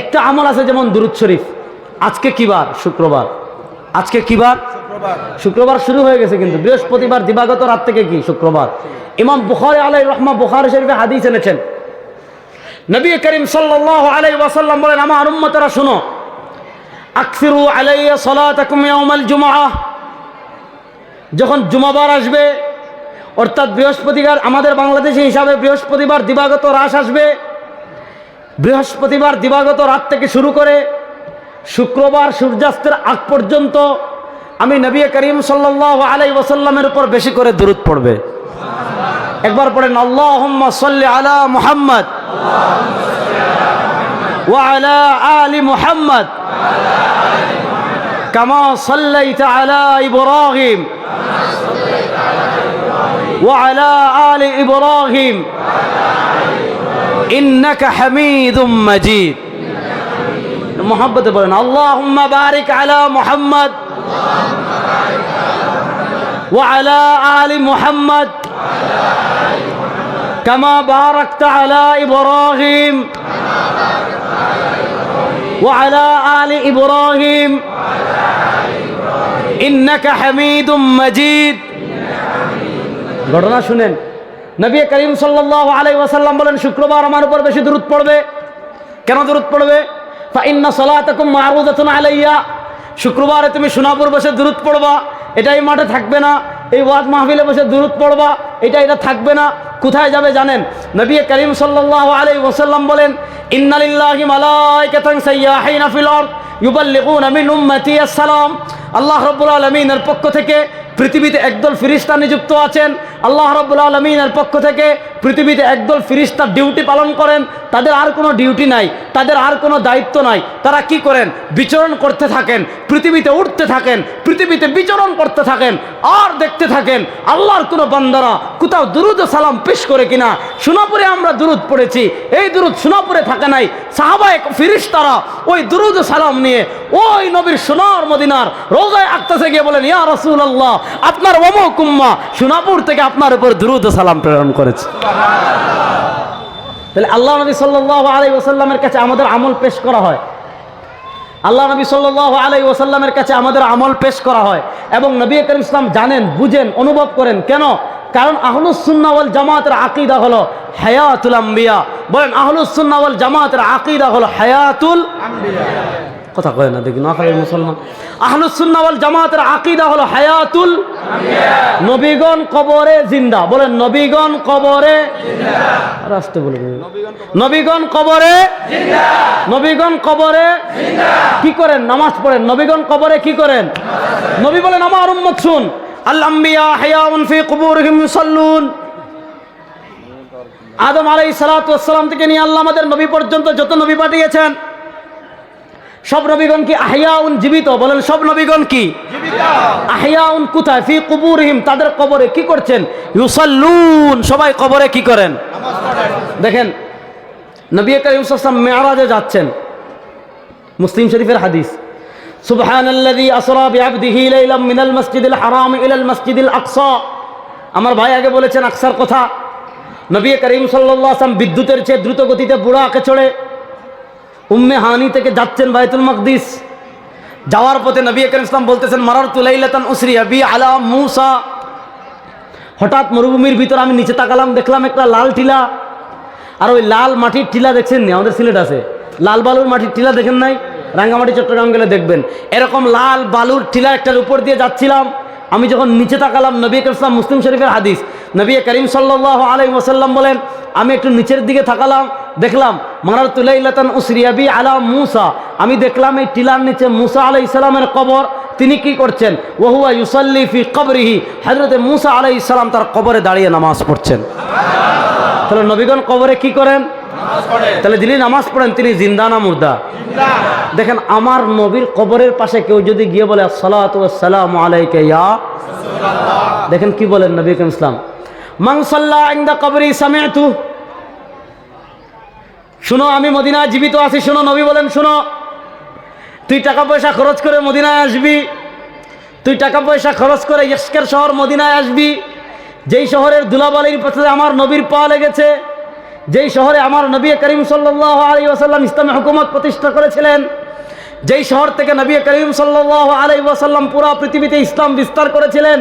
একটা আমল আছে যেমন দুরুদ শরীফ। আজকে কি বার? শুক্রবার। আজকে কি বার? শুক্রবার। শুরু হয়ে গেছে কিন্তু। বৃহস্পতিবার দিবাগত রাত থেকে কি? শুক্রবার। ইমাম বুখারি আলাই রহমা বুখারি শরীফে হাদিস এনেছেন। নবী করিম সাল্লাল্লাহু আলাইহি ওয়াসাল্লাম বলেন আমার উম্মতরা শুনো আকসিরু আলাইয়া সালাতাকুম ইয়াউমাল জুমআহ। যখন জুমাবার আসবে অর্থাৎ বৃহস্পতিবার আমাদের বাংলাদেশি হিসাবে বৃহস্পতিবার দিবাগত রাস আসবে বৃহস্পতিবার দিবাগত রাত থেকে শুরু করে শুক্রবার সূর্যাস্তের আগ পর্যন্ত আমি নবী করিম সাল্লাল্লাহু আলাই ওয়াসাল্লামের উপর বেশি করে দূরত পড়বে একবার পড়েন আল্লাহুম্মা সাল্লি আলা মুহাম্মদ وعلى آل محمد كما صليت على إبراهيم وعلى آل إبراهيم إنك حميد مجيد محبة بلنا اللهم بارك على محمد وعلى آل محمد كما باركت على إبراهيم وعلى آل إبراهيم إنك حميد مجيد ঘটনা শুনেন নবী করিম সাল্লাল্লাহু আলাইহি ওয়াসাল্লাম বলেন, শুক্রবার আমার উপর বেশি দূরত পড়বে? কেন দূরত পড়বে? আলাইয়া। শুক্রবারে তুমি সোনাপুর বসে দূরত পড়বা, এটাই মাঠে থাকবে না। এই ওয়াজ মাহফিলে বসে দূরত পড়বা, এটা এটা থাকবে না। কোথায় যাবে জানেন? নবী করিম সাল্লাল্লাহু আলাইহি ওয়াসাল্লাম বলেন, ইন্নালিল্লাহি আল্লাহ রাব্বুল আলামিনের পক্ষ থেকে পৃথিবীতে একদল ফিরিস্তা নিযুক্ত আছেন, আল্লাহ রব্বুল আলমিনের পক্ষ থেকে পৃথিবীতে একদল ফিরিস্তা ডিউটি পালন করেন, তাদের আর কোনো ডিউটি নাই, তাদের আর কোনো দায়িত্ব নাই। তারা কি করেন? বিচরণ করতে থাকেন, পৃথিবীতে উঠতে থাকেন, পৃথিবীতে বিচরণ করতে থাকেন, আর দেখতে থাকেন, আল্লাহর কোনো বান্দারা কোথাও দুরুদ সালাম পেশ করে কিনা। সোনাপুরে আমরা দুরুদ পড়েছি, এই দুরুদ সোনাপুরে থাকে নাই। সাহাবায়ক ফিরিস্তারা ওই দুরুদ সালাম নিয়ে ওই নবীর সোনার মদিনার রোজায় আক্তাসে গিয়ে বলেন, ইয়া রসুল আল্লাহ আপনার অমকুম্মা সোনাপুর থেকে আপনার উপর দুরুদ ও সালাম প্রেরণ করেছে। তাহলে আল্লাহ নবী সাল্লাহ আলাই ওসাল্লামের কাছে আমাদের আমল পেশ করা হয়। আল্লাহ নবী সাল্লাহ আলাই ওসাল্লামের কাছে আমাদের আমল পেশ করা হয় এবং নবী করিম ইসলাম জানেন, বুঝেন, অনুভব করেন। কেন? কারণ আহলুসুন্নাওয়াল জামাতের আকিদা হলো হায়াতুল আম্বিয়া। বলেন আহলুসুন্নাওয়াল জামাতের আকিদা হলো হায়াতুল কথা কয় না, দেখি নোয়াখালীর মুসলমান। আহলুসুন্নাওয়াল জামাতের আকিদা হলো হায়াতুল নবীগণ কবরে জিন্দা। বলেন, নবীগণ কবরে আর আসতে বলে। নবীগণ কবরে নবীগণ কবরে কি করেন? নামাজ পড়েন। নবীগণ কবরে কি করেন? নবী বলেন, আমার উম্মত শুন। আল্লাম্বিয়া হায়াউন ফি কুবুরহিম ইউসাল্লুন। আদম আলাইহিস সালাতু ওয়াস সালাম থেকে নিয়ে আল্লাহ আমাদের নবী পর্যন্ত যত নবী পাঠিয়েছেন সব নবীগণ কি আহিয়াউন জীবিত? বলেন সব নবীগণ কি? আহিয়াউন কোথায়? ফি কুবুরহিম তাদের কবরে কি করছেন? ইউসাল্লুন সবাই কবরে কি করেন? দেখেন নবী করিম সাল্লাল্লাহু মেয়ারাজে যাচ্ছেন। মুসলিম শরীফের হাদিস। সুবহান আল্লাযী আসরা বিআবদিহি লাইলাম মিনাল মাসজিদিল হারাম ইলাল মাসজিদিল আকসা। আমার ভাই আগে বলেছেন আকসার কথা। নবী করিম সাল্লাল্লাহু আলাইহি বিদ্যুতের চেয়ে দ্রুত গতিতে বুড়াকে চড়ে উম্মে হানি থেকে যাচ্ছেন বাইতুল মকদিস। যাওয়ার পথে নবী করিম ইসলাম বলতেছেন মারার তুলাইলাতান উসরিয়া বি আলা মুসা। হঠাৎ মরুভূমির ভিতর আমি নিচে তাকালাম, দেখলাম একটা লাল টিলা। আর ওই লাল মাটির টিলা দেখছেন নি? আমাদের সিলেট আছে। লাল বালুর মাটির টিলা দেখেন নাই? রাঙ্গামাটি, চট্টগ্রাম গেলে দেখবেন। এরকম লাল বালুর টিলা একটার উপর দিয়ে যাচ্ছিলাম। আমি যখন নিচে তাকালাম, নবী করিম মুসলিম শরীফের হাদিস, নবী করিম সাল্লাহ আলাই ওসাল্লাম বলেন, আমি একটু নিচের দিকে তাকালাম, দেখলাম মারার তুলাইলাতান উসরিয়াবি আলা মুসা। আমি দেখলাম এই টিলার নিচে মুসা আলাই ইসলামের কবর, তিনি কি করছেন? ওহুয়া ইউসাল্লি ফি কবরিহি হজরতে মুসা আলাই ইসলাম তার কবরে দাঁড়িয়ে নামাজ পড়ছেন। তাহলে নবীগণ কবরে কি করেন? তাহলে যিনি নামাজ পড়েন তিনি জিন্দা না মুর্দা? দেখেন আমার নবীর কবরের পাশে কেউ যদি গিয়ে বলে সালাম আলাইকে ইয়া দেখেন কি বলেন নবী করিম ইসলাম। মাংসাল্লাহ কবরি শুনো আমি মদিনায় জীবিত আছি শুনো নবী বলেন শুনো। তুই টাকা পয়সা খরচ করে মদিনায় আসবি। তুই টাকা পয়সা খরচ করে ইস্কের শহর মদিনায় আসবি। যেই শহরের দুলাবালির পথে আমার নবীর পা লেগেছে যেই শহরে আমার নবী করিম সাল্লাহ আলী ওসাল্লাম ইসলামী হুকুমত প্রতিষ্ঠা করেছিলেন, যেই শহর থেকে নবী করিম সাল্লাহ আলী ওসাল্লাম পুরা পৃথিবীতে ইসলাম বিস্তার করেছিলেন,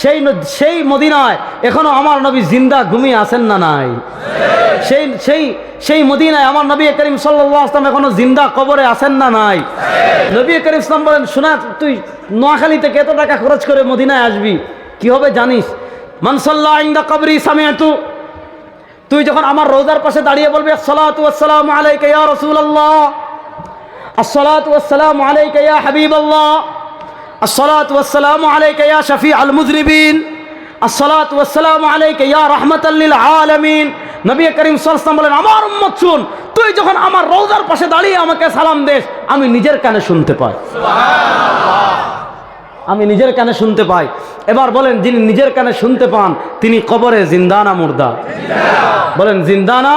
সেই সেই মদিনায় এখনও আমার নবী জিন্দা ঘুমিয়ে আসেন না নাই? সেই সেই সেই মদিনায় আমার নবী করিম সাল্লাহ আসলাম এখনও জিন্দা কবরে আসেন না নাই? নবী করিম ইসলাম বলেন, শোনা, তুই নোয়াখালী থেকে এত টাকা খরচ করে মদিনায় আসবি? কি হবে জানিস? মানসাল্লাহ ইন্দা কবরি সামিয়াতু তুই যখন আমার রোজার পাশে দাঁড়িয়ে বলবি আসসালামু আলাইকা ইয়া আসসালাতু আসসালামু আলাইকা ইয়া হাবিবাল্লাহ আসসালামু আলাইকা ইয়া শাফিআল মুযরিবিন আসসালাতু আসসালামু আলাইকা ইয়া রাহমাতাল লিল আলামিন নবী করিম ওয়াসাল্লাম বলেন, আমার উম্মত শুন, তুই যখন আমার রোজার পাশে দাঁড়িয়ে আমাকে সালাম দেস, আমি নিজের কানে শুনতে পাই। আমি নিজের কানে শুনতে পাই। এবার বলেন, যিনি নিজের কানে শুনতে পান, তিনি কবরে জিন্দানা মুর্দা। বলেন, জিন্দানা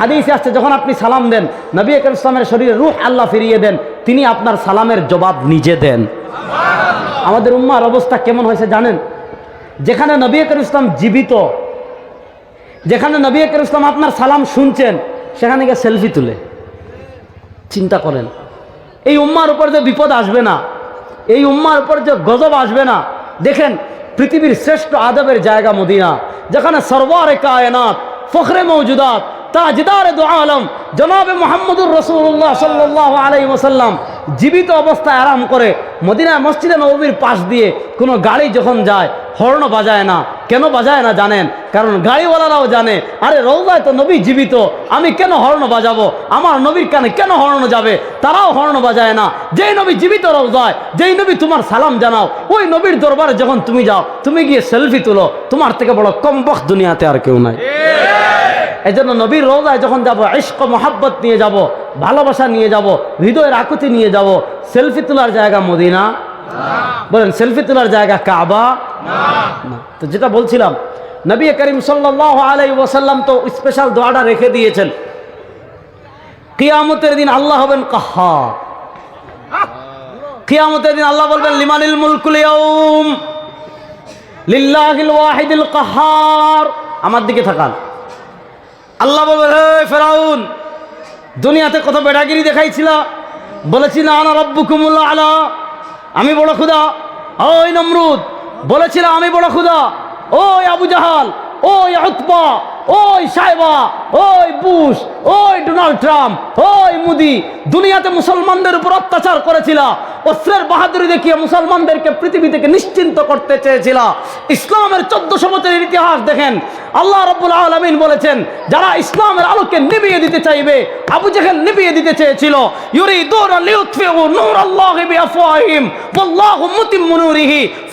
হাদিসে আসছে, যখন আপনি সালাম দেন, নবী আকরম ইসলামের শরীরে রুহ আল্লাহ ফিরিয়ে দেন, তিনি আপনার সালামের জবাব নিজে দেন। আমাদের উম্মার অবস্থা কেমন হয়েছে জানেন? যেখানে নবী আকরম ইসলাম জীবিত, যেখানে নবী আকরম ইসলাম আপনার সালাম শুনছেন, সেখানে গিয়ে সেলফি তুলে। চিন্তা করেন, এই উম্মার উপর যে বিপদ আসবে না। এই উম্মার উপর যে গজব আসবে না, দেখেন পৃথিবীর শ্রেষ্ঠ আদবের জায়গা মদিনা, যেখানে সরওয়ারে কায়নাত, ফখরে মৌজুদাত তাজদারে দো আলম, জনাবে মোহাম্মদুর রসুল্লাহ সাল্লাহ আলাই ওসাল্লাম জীবিত অবস্থায় আরাম করে মদিনা মসজিদে নবীর পাশ দিয়ে কোনো গাড়ি যখন যায় হর্ণ বাজায় না। কেন বাজায় না জানেন? কারণ গাড়িওয়ালারাও জানে, আরে রৌদায় তো নবী জীবিত, আমি কেন হর্ন বাজাবো? আমার নবীর কানে কেন হর্ন যাবে? তারাও হর্ণ বাজায় না। যেই নবী জীবিত রৌদায় যেই নবী তোমার সালাম জানাও, ওই নবীর দরবারে যখন তুমি যাও, তুমি গিয়ে সেলফি তুলো, তোমার থেকে বড় কমবখ দুনিয়াতে আর কেউ নাই। এই জন্য নবীর রোজায় যখন যাব ইস্ক মোহাব্বত নিয়ে যাব, ভালোবাসা নিয়ে যাব, হৃদয়ের আকুতি নিয়ে যাব, সেলফি তোলার জায়গা মদিনা? বলেন, সেলফি তোলার জায়গা কাবা? তো যেটা বলছিলাম, নবী করিম সাল্লাহ আলাই ওসাল্লাম তো স্পেশাল দোয়াটা রেখে দিয়েছেন। কিয়ামতের দিন আল্লাহ হবেন কাহা কিয়ামতের দিন আল্লাহ বলবেন, লিমানিল মুলকুল লিল্লাহিল ওয়াহিদিল কাহার। আমার দিকে থাকান আল্লাহ বলবে হে ফেরাউন, দুনিয়াতে কত বেড়াগিরি দেখাইছিল। বলেছি, না আনা রব্বুকুমুল আলা। আমি বড় খুদা ওই নমরুদ বলেছিল আমি বড় খুদা ও আবু জাহাল ওই উতবা ওই সাইবা, ওই বুশ, ওই ডোনাল্ড ট্রাম্প, ওই মুদি, দুনিয়াতে মুসলমানদের উপর অত্যাচার করেছিল, অস্ত্রের বাহাদুরি দেখিয়ে মুসলমানদেরকে পৃথিবী থেকে নিশ্চিন্ত করতে চেয়েছিল। ইসলামের চোদ্দশো বছরের ইতিহাস দেখেন, আল্লাহ রব্বুল আলমিন বলেছেন, যারা ইসলামের আলোকে নিভিয়ে দিতে চাইবে, আবু জেহেল নিভিয়ে দিতে চেয়েছিল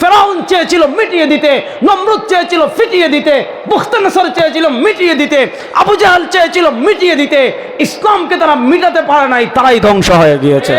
ফিরাউন চেয়েছিল মিটিয়ে দিতে, নমরুদ চেয়েছিল ফিটিয়ে দিতে বুখতানসর চেয়েছিল মিটিয়ে দিতে, আবু জাহাল চেয়েছিল মিটিয়ে দিতে, ইসলামকে তারা মিটাতে পারে নাই, তারাই ধ্বংস হয়ে গিয়েছে।